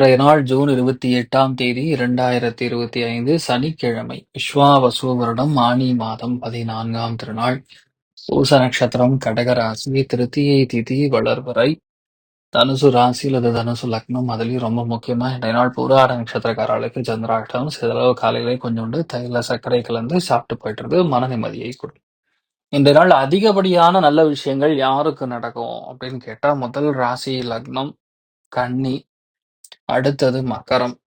இன்றைய நாள் ஜூன் இருபத்தி எட்டாம் தேதி இரண்டாயிரத்தி இருபத்தி ஐந்து சனிக்கிழமை. விஸ்வாவசு வருடம் ஆனி மாதம் பதினான்காம் திருநாள். பூச நட்சத்திரம் கடகராசி திருத்தியை திதி வளர்வரை தனுசு ராசி அல்லது தனுசு லக்னம் அதுலயும் ரொம்ப முக்கியமா இன்றைய நாள் பூராட நட்சத்திரக்காரர்களுக்கு சந்திராஷ்டம் சிதளவு காலையிலே கொஞ்சோண்டு தைல சர்க்கரை கலந்து சாப்பிட்டு போயிட்டுறது மன நிம்மதியை கொடுக்கும் இன்றைய நாள் அதிகப்படியான நல்ல விஷயங்கள் யாருக்கு நடக்கும் அப்படின்னு கேட்டா முதல் ராசி லக்னம் கன்னி அடுத்தது மகரம்.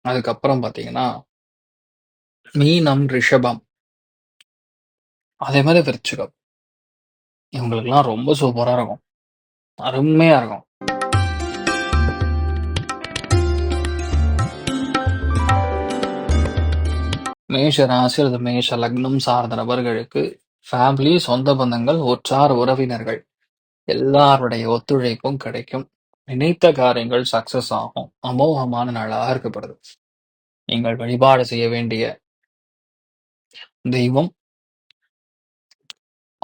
அதுக்கப்புறம் பாத்தீங்கன்னா மீனம் ரிஷபம். அதே மாதிரி விருச்சிகம். இவங்களுக்குலாம் ரொம்ப சூப்பரா இருக்கும். அருமையா இருக்கும். மேஷ ராசி அல்லது மேஷ லக்னம் சார்ந்த நபர்களுக்கு ஃபேமிலி சொந்த பந்தங்கள் உற்றார் உறவினர்கள். எல்லாருடைய ஒத்துழைப்பும் கிடைக்கும். நினைத்த காரியங்கள் சக்சஸ் ஆகும். அமோகமான நாளாக இருக்கப்படுது. நீங்கள் வழிபாடு செய்ய வேண்டிய தெய்வம்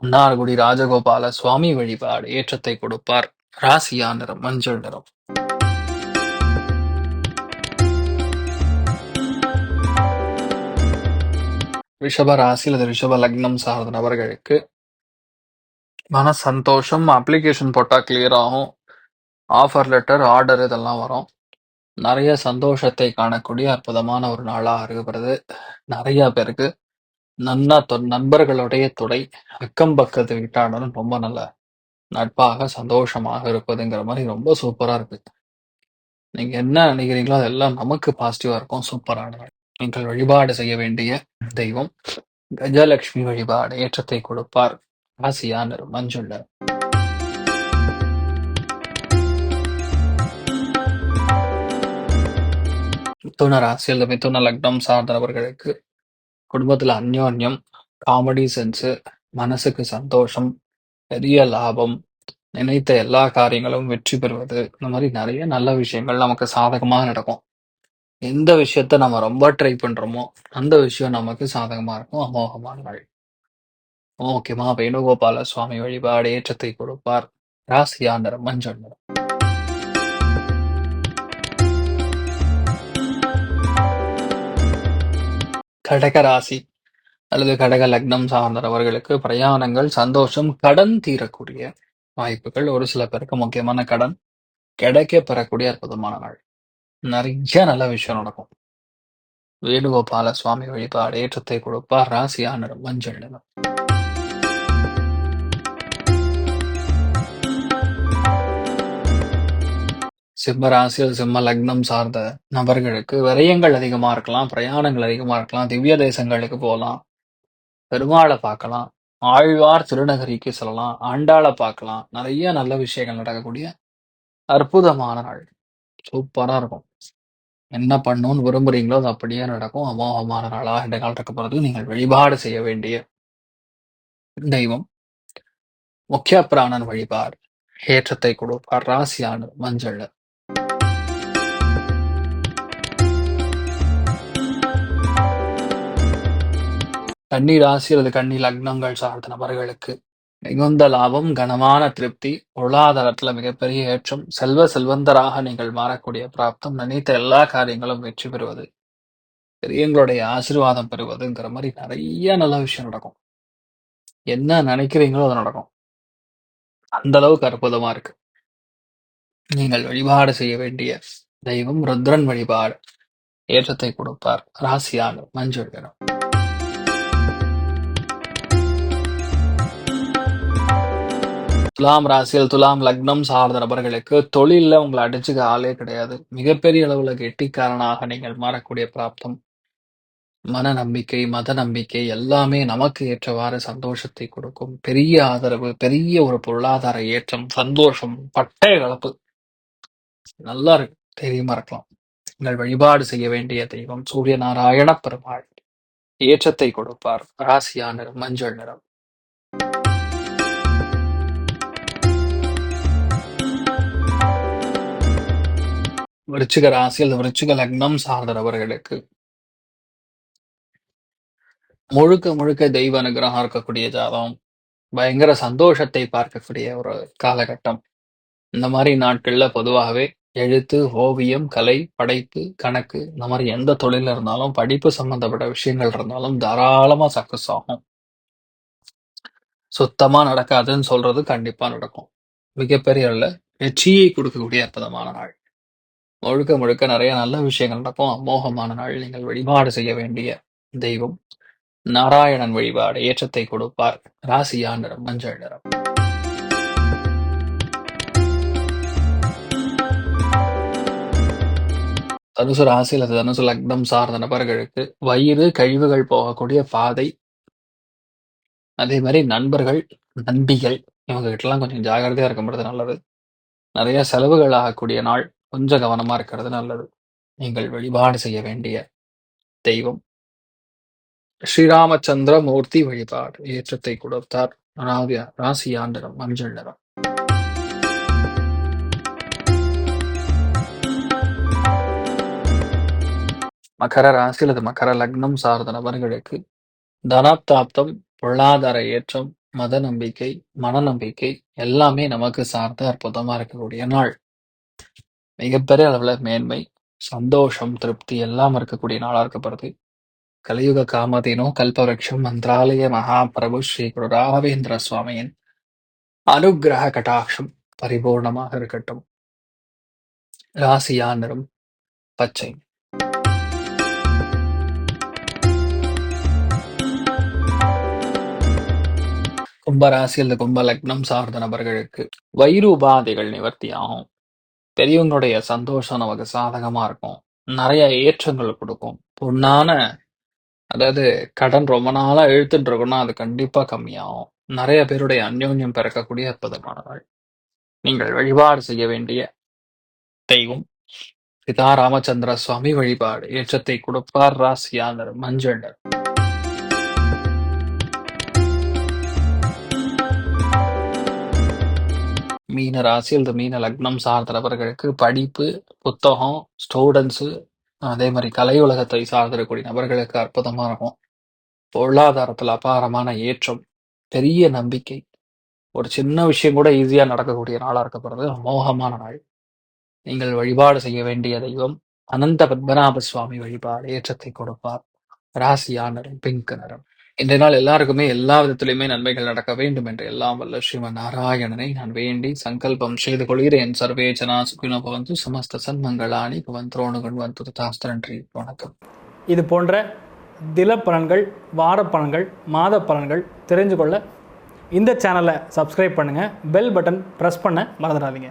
மன்னார்குடி ராஜகோபால சுவாமி வழிபாடு ஏற்றத்தை கொடுப்பார். ராசியா நிறம் மஞ்சள் நிறம். ரிஷப ராசி அல்லது ரிஷப லக்னம் சார்ந்த நபர்களுக்கு மன சந்தோஷம் அப்ளிகேஷன் போட்டா கிளியர் ஆகும். ஆஃபர் லெட்டர் ஆர்டர் இதெல்லாம் வரும். நிறைய சந்தோஷத்தை காணக்கூடிய அற்புதமான ஒரு நாளாக இருக்கிறது நிறைய பேருக்கு நன்னா தொ- நண்பர்களுடைய துணை அக்கம் பக்கத்து வீட்டாளரும் ரொம்ப நல்ல நட்பாக சந்தோஷமாக இருப்பதுங்கிற மாதிரி ரொம்ப சூப்பராக இருக்கு. நீங்கள் என்ன நினைக்கிறீங்களோ அதெல்லாம் நமக்கு பாசிட்டிவாக இருக்கும். சூப்பரான நீங்கள் வழிபாடு செய்ய வேண்டிய தெய்வம் கஜலட்சுமி வழிபாடு ஏற்றத்தை கொடுப்பார். ராசியா மஞ்சுள்ளர் மஞ்சள் அரசியல் மிதுன ராசி அல்லது மிதுன லக்னம் சார்ந்தவர்களுக்கு குடும்பத்தில் அந்யோன்யம் காமெடி சென்ஸு மனசுக்கு சந்தோஷம் பெரிய லாபம் நினைத்த எல்லா காரியங்களும் வெற்றி பெறுவது. இந்த மாதிரி நிறைய நல்ல விஷயங்கள் நமக்கு சாதகமா நடக்கும். எந்த விஷயத்த நம்ம ரொம்ப ட்ரை பண்றோமோ அந்த விஷயம் நமக்கு சாதகமா இருக்கும். அமோகமான நாள் முக்கியமா வேணுகோபால சுவாமி வழிபாடு ஏற்றத்தை கொடுப்பார். ராசியா நிறம் மஞ்சள் நிறம். கடக ராசி அல்லது கடக லக்னம் சார்ந்தவர்களுக்கு பிரயாணங்கள் சந்தோஷம் கடன் தீரக்கூடிய வாய்ப்புகள். ஒரு சில பேருக்கு முக்கியமான கடன் கிடைக்க பெறக்கூடிய அற்புதமான நாள். நிறைய நல்ல விஷயம் நடக்கும். வேணுகோபால சுவாமி வழிபாடு ஏற்றத்தை கொடுப்பார் ராசியா மஞ்சள் நிலம் சிம்ம ராசியில் சிம்ம லக்னம் சார்ந்த நபர்களுக்கு விரயங்கள் அதிகமா இருக்கலாம் பிரயாணங்கள் அதிகமா இருக்கலாம் திவ்ய தேசங்களுக்கு போகலாம் பெருமாளை பார்க்கலாம் ஆழ்வார் திருநகரிக்கு செல்லலாம் ஆண்டாளை பார்க்கலாம். நிறைய நல்ல விஷயங்கள் நடக்கக்கூடிய அற்புதமான நாள். சூப்பரா இருக்கும். என்ன பண்ணணும்னு விரும்புறீங்களோ அது அப்படியே நடக்கும். அமோகமான நாளா இந்த நாள் இருக்க போறது. நீங்கள் வழிபாடு செய்ய வேண்டிய தெய்வம். முக்கிய பிராணன் வழிபாடு. ஏற்றத்தை கொடுப்பார். ராசியான மஞ்சள் கன்னி ராசி அல்லது கன்னி லக்னங்கள் சார்ந்த நபர்களுக்கு மிகுந்த லாபம் கனமான திருப்தி பொருளாதாரத்துல மிகப்பெரிய ஏற்றம் செல்வ செல்வந்தராக நீங்கள் மாறக்கூடிய பிராப்தம் நினைத்த எல்லா காரியங்களும் வெற்றி பெறுவது பெரியவங்களுடைய ஆசீர்வாதம் பெறுவதுங்கிற மாதிரி நிறைய நல்ல விஷயம் நடக்கும் என்ன நினைக்கிறீங்களோ அது நடக்கும் அந்த அளவுக்கு அற்புதமா இருக்கு. நீங்கள் வழிபாடு செய்ய வேண்டிய தெய்வம் ருத்ரன் வழிபாடு. ஏற்றத்தை கொடுப்பார். ராசியாக மஞ்சள் நிறம். துலாம் ராசியில் துலாம் லக்னம் சார்ந்த நபர்களுக்கு தொழிலில் உங்களை அடிச்சுக்க ஆளே கிடையாது. மிகப்பெரிய அளவுல கெட்டிக்காரனாக நீங்கள் மாறக்கூடிய பிராப்தம். மன நம்பிக்கை, மத நம்பிக்கை எல்லாமே நமக்கு ஏற்றவாறு சந்தோஷத்தை கொடுக்கும். பெரிய ஆதரவு, பெரிய ஒரு பொருளாதார ஏற்றம், சந்தோஷம், பட்டய கலப்பு. நல்லா இருக்கு. தெரியுமா இருக்கலாம். நீங்கள் வழிபாடு செய்ய வேண்டிய தெய்வம் சூரிய நாராயண பெருமாள். ஏற்றத்தை கொடுப்பார். ராசியா நிறம் மஞ்சள் நிறம். விருச்சிக ராசியில் விருச்சிக லக்னம் சார்ந்தவர்களுக்கு முழுக்க முழுக்க தெய்வ அனுகிரகம் இருக்கக்கூடிய ஜாதகம். பயங்கர சந்தோஷத்தை பார்க்கக்கூடிய ஒரு காலகட்டம். இந்த மாதிரி நாட்கள்ல பொதுவாகவே எழுத்து, ஓவியம், கலை, படைப்பு, கணக்கு இந்த மாதிரி எந்த தொழில் இருந்தாலும் படிப்பு சம்பந்தப்பட்ட விஷயங்கள் இருந்தாலும் தாராளமா சக்சஸ் ஆகும். சுத்தமா நடக்காதுன்னு சொல்றது கண்டிப்பா நடக்கும். மிகப்பெரிய அல்ல வெற்றியை கொடுக்கக்கூடிய அற்புதமான நாள். முழுக்க முழுக்க நிறைய நல்ல விஷயங்கள் நடக்கும். அமோகமான நாள். நீங்கள் வழிபாடு செய்ய வேண்டிய தெய்வம் நாராயணன் வழிபாடு ஏற்றத்தை கொடுப்பார். ராசியா நிறம் மஞ்சள் நிறம். தனுசு ராசி அல்லது தனுசு லக்னம் சார்ந்த நபர்களுக்கு வயிறு கழிவுகள் போகக்கூடிய பாதை அதே மாதிரி நண்பர்கள் நண்பிகள் இவங்க கிட்டலாம் கொஞ்சம் ஜாகிரதையா இருக்கும்போது நல்லது நிறைய செலவுகள் ஆகக்கூடிய நாள் கொஞ்சம் கவனமா இருக்கிறது நல்லது. நீங்கள் வழிபாடு செய்ய வேண்டிய தெய்வம். ஸ்ரீராமச்சந்திர மூர்த்தி வழிபாடு. ஏற்றத்தை கொடுத்தார். ராவியா ராசியா நிறம் மஞ்சள் நிறம். மகர ராசி அல்லது மகர லக்னம் சார்ந்த நபர்களுக்கு தனத்தாப்தம் பொருளாதார ஏற்றம் மத நம்பிக்கை மனநம்பிக்கை எல்லாமே நமக்கு சார்ந்த அற்புதமா இருக்கக்கூடிய நாள். மிகப்பெரிய அளவுல மேன்மை சந்தோஷம் திருப்தி எல்லாம் இருக்கக்கூடிய நாளா இருக்கப்படுது கலியுக காமதேனோ கல்பவருஷம் மந்திராலய மகாபிரபு ஸ்ரீ குரு ராகவேந்திர சுவாமியின் அனுகிரக கட்டாட்சம் பரிபூர்ணமாக இருக்கட்டும். ராசியா நிறம் பச்சை. கும்பராசி அல்லது கும்ப லக்னம் சார்ந்த நபர்களுக்கு வயிறு உபாதைகள் நிவர்த்தியாகும். பெரியவங்களுடைய சந்தோஷம் நமக்கு சாதகமா இருக்கும். நிறைய ஏற்றங்கள் கொடுக்கும். பொண்ணான அதாவது கடன் ரொம்ப நாளா இழுத்துட்டு இருக்கோம்னா அது கண்டிப்பா கம்மியாகும். நிறைய பேருடைய அந்யோன்யம் பிறக்கக்கூடிய அற்புதமான நாள் நீங்கள் வழிபாடு செய்ய வேண்டிய தெய்வம். பிதா ராமச்சந்திர சுவாமி வழிபாடு. ஏற்றத்தை கொடுப்பார் ராசியாளர் மஞ்சள். நிறம். மீன ராசி அல்லது மீன லக்னம் சார்ந்த நபர்களுக்கு படிப்பு புத்தகம் ஸ்டூடெண்ட்ஸு அதே மாதிரி கலை உலகத்தை சார்ந்திருக்கக்கூடிய நபர்களுக்கு அற்புதமாக இருக்கும். பொருளாதாரத்தில் அபாரமான ஏற்றம் பெரிய நம்பிக்கை. ஒரு சின்ன விஷயம் கூட ஈஸியாக நடக்கக்கூடிய நாளாக இருக்கப்படுறது அமோகமான நாள். நீங்கள் வழிபாடு செய்ய வேண்டிய தெய்வம் அனந்த பத்மநாப சுவாமி வழிபாடு ஏற்றத்தை கொடுப்பார். ராசியா நிறம் பிங்க் நிறம் இன்றைய நாள் எல்லாருக்குமே எல்லா விதத்திலுமே நன்மைகள் நடக்க வேண்டும் என்று எல்லாம் வல்ல ஸ்ரீமன் நாராயணனை நான் வேண்டி சங்கல்பம் செய்து கொள்கிறேன். சர்வே ஜனா சுகினோ பவந்து சமஸ்த சன்மங்களானி பவந்தோணுகள் வந்து தாஸ்திரன்றி வணக்கம். இது போன்ற தில பலன்கள் வார பலன்கள் மாத பலன்கள் தெரிஞ்சு கொள்ள இந்த சேனலை சப்ஸ்கிரைப் பண்ணுங்கள் பெல் பட்டன் ப்ரெஸ் பண்ண மறந்துடாதீங்க.